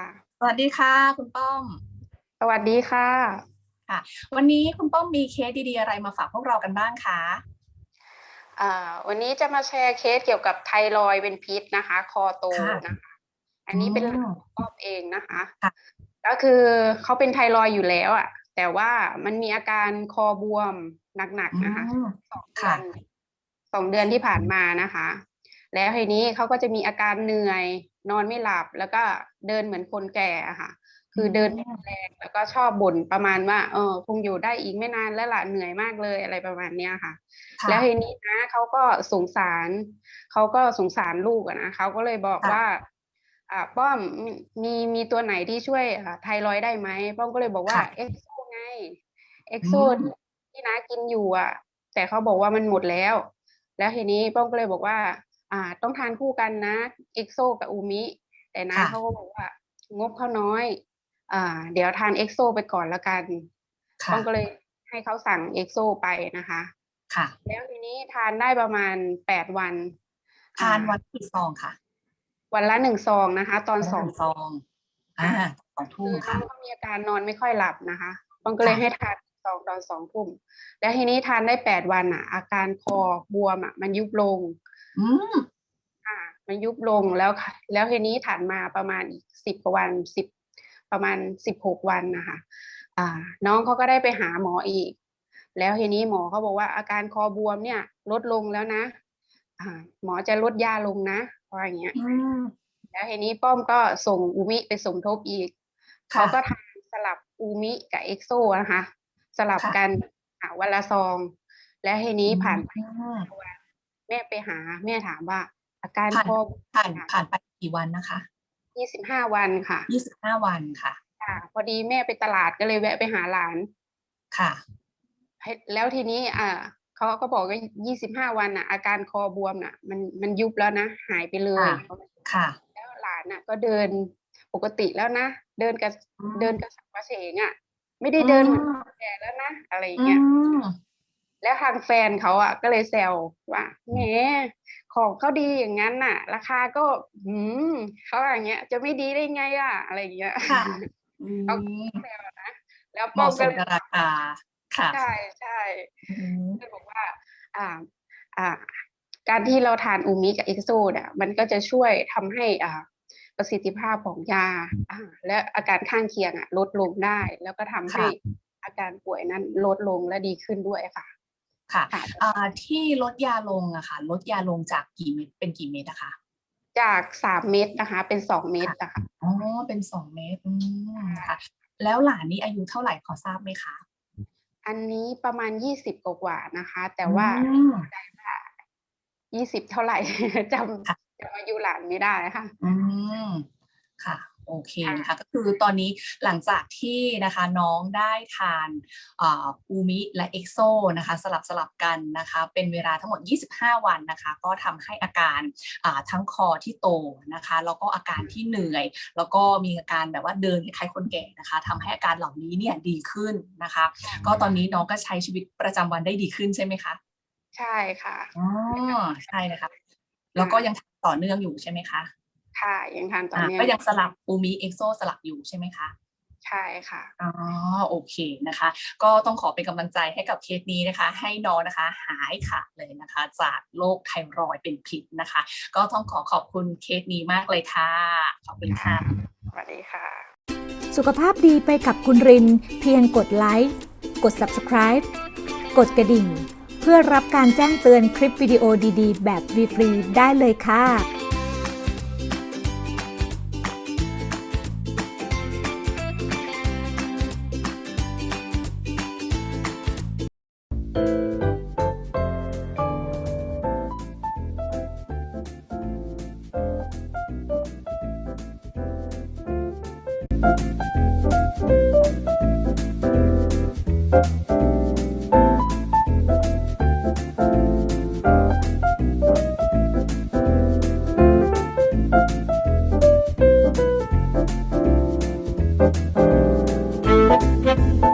ค่ะ สวัสดีค่ะคุณป้อม สวัสดีค่ะ วันนี้คุณป้อมมีเคสดีๆอะไรมาฝากพวกเรากันบ้างคะอ่าวันนี้จะมาแชร์เคสเกี่ยวกับไทรอยด์เป็นพิษนะคะ คอโตค่ะนะคะ อันนี้เป็นอืมป้อมเองนะคะค่ะก็คือเขาเป็นไทรอยด์อยู่แล้วอะแต่ว่ามันมีอาการคอบวมหนักๆนะคะอืมสองเดืค่ะอนสองเดือนที่ผ่านมานะคะ แล้วทีนี้เขาก็จะมีอาการเหนื่อย นอนไม่หลับ แล้วก็เดินเหมือนคนแก่อะค่ะ คือเดินไม่แรงแล้วก็ชอบบ่นประมาณว่าเออคงอยู่ได้อีกไม่นานแล้วล่ะเหนื่อยมากเลยอะไรประมาณเนี้ยค่ะค่ะ แล้วทีนี้นะเขาก็สงสารเขาก็สงสารลูกอะนะเขาก็เลยบอกค่ะว่าอ่าป้อมมีมีมีตัวไหนที่ช่วยอ่าไทรอยด์ได้ไหมป้อมก็เลยบอกว่าค่ะเอ็กโซไงเอ็กโซอืมที่น้ากินอยู่อะ แต่เขาบอกว่ามันหมดแล้ว แล้วทีนี้ป้อมก็เลยบอกว่า อ่า ต้องทานคู่กันนะ เอ็กโซกับอูมิ แต่นะค่ะเขาก็บอกว่างบเขาน้อย อ่า เดี๋ยวทานเอ็กโซไปก่อนละกันค่ะป้อมก็เลยให้เขาสั่งเอ็กโซไปนะคะ ค่ะ แล้วทีนี้ทานได้ประมาณแปดวัน ทานอ่วันกี่ซองค่ะ วันละหนึ่งซองนะคะ ตอนสองหนึ่ซองอ่าสองทุ่คืมอน้ค่ะองก็มีอาการนอนไม่ค่อยหลับนะคะป้องก็เลยค่ะให้ทานซองตอนสองทุ่ม แล้วทีนี้ทานได้แปดวันอะ อาการคอบวมอะ มันยุบลง อืมอ่ามันยุบลงแล้วค่ะ แล้วทีนี้ถัดมาประมาณอีกสิบกว่าวันสิบประมาณสิบหกวันนะคะอ่า น้องเขาก็ได้ไปหาหมออีก แล้วทีนี้หมอเขาบอกว่าอาการคอบวมเนี่ย ลดลงแล้วนะอ่าหมอจะลดยาลงนะว่าอย่างเงี้ยอืมแล้วทีนี้ป้อมก็ส่งอูมิไปสมทบอีกค่ะเขาก็ทานสลับอูมิกับเอ็กโซนะคะ สลับค่ะกันหาวันละซอง แล้วทีนี้ผ่านไปอืม แม่ไปหา แม่ถามว่า อาการผ่านคอผ่านผ่านไปกี่วันนะคะยี่สิบห้าวันค่ะยี่สิบห้าวันค่ะค่ะ พอดีแม่ไปตลาดก็เลยแวะไปหาหลานค่ะให้แล้วทีนี้ อ่าเขาก็บอกว่ายี่สิบห้าวันน่ะ อาการคอบวมน่ะ มันมันยุบแล้วนะหายไปเลยค่ะค่ะ แล้วหลานน่ะ ก็เดินปกติแล้วนะเดินกับเดินกับสักกระเฉงอะ ไม่ได้เดินเหมือนคนแก่แล้วนะอะไรอย่างอืเงี้ยม แล้วทางแฟนเขาอะก็เลยแซวว่าแหมของเขาดีอย่างนั้นน่ะ ราคาก็อืมเขาอย่างเงี้ย จะไม่ดีได้ไงอะ อะไรอย่างเงี้ยค่ะอืเขามแซวนะแล้วเหป้อมาะมสก็มกับราคาค่ะใช่ใช่อืมก็บอกว่า อ่า อ่า การที่เราทานอูมิกับเอ็กโซเนี่ยมันก็จะช่วยทำให้อ่าประสิทธิภาพของยาอ่าและอาการข้างเคียงอะ ลดลงได้ แล้วก็ทำให้อาการป่วยนั้นลดลงและดีขึ้นด้วยค่ะ ค่ะค่ะอ่าที่ลดยาลงอะค่ะลดยาลงจากกี่เม็ดเป็นกี่เม็ดอะคะจากสามเม็ดนะคะ เป็นสองเม็ดนะคะอ๋อเป็นสองเม็ดอืมค่ะ แล้วหลานนี่อายุเท่าไหร่พอทราบไหมคะ อันนี้ประมาณยี่สิบกว่าๆนะคะ แต่ว่าอืมยี่สิบเท่าไหร่จค่ะำจำอายุหลานไม่ได้ค่ะ อืมค่ะ โอเคค่ะนะคะก็คือตอนนี้หลังจากที่นะคะน้องได้ทานอ่าอูมิและเอ็กโซนะคะสลับสลับกันนะคะเป็นเวลาทั้งหมด 25 วันนะคะก็ทำให้อาการอ่าทั้งคอที่โตนะคะแล้วก็อาการที่เหนื่อย แล้วก็มีอาการแบบว่าเดินคล้ายๆคนแก่นะคะทำให้อาการเหล่านี้เนี่ยดีขึ้นนะคะ ก็ตอนนี้น้องก็ใช้ชีวิตประจำวันได้ดีขึ้นใช่ไหมคะใช่ค่ะอ๋อใช่นะคะแล้วก็ยังทำต่อเนื่องอยู่ใช่ไหมคะ ค่ะยังทานต่ออ่าเนื่องก็ยังสลับอูมิเอ็กโซสลับอยู่ใช่ไหมคะใช่ค่ะอ๋อโอเคนะคะ ก็ต้องขอเป็นกำลังใจให้กับเคสนี้นะคะ ให้น้องนะคะหายขาดเลยนะคะ จากโรคไทรอยด์เป็นพิษนะคะ ก็ต้องขอขอบคุณเคสนี้มากเลยค่ะ ขอบคุณค่ะสวัสดีค่ะ สุขภาพดีไปกับคุณริน เพียงกดไลค์กด Subscribe กดกระดิ่ง เพื่อรับการแจ้งเตือนคลิปวิดีโอดีๆ แบบฟรีๆได้เลยค่ะ you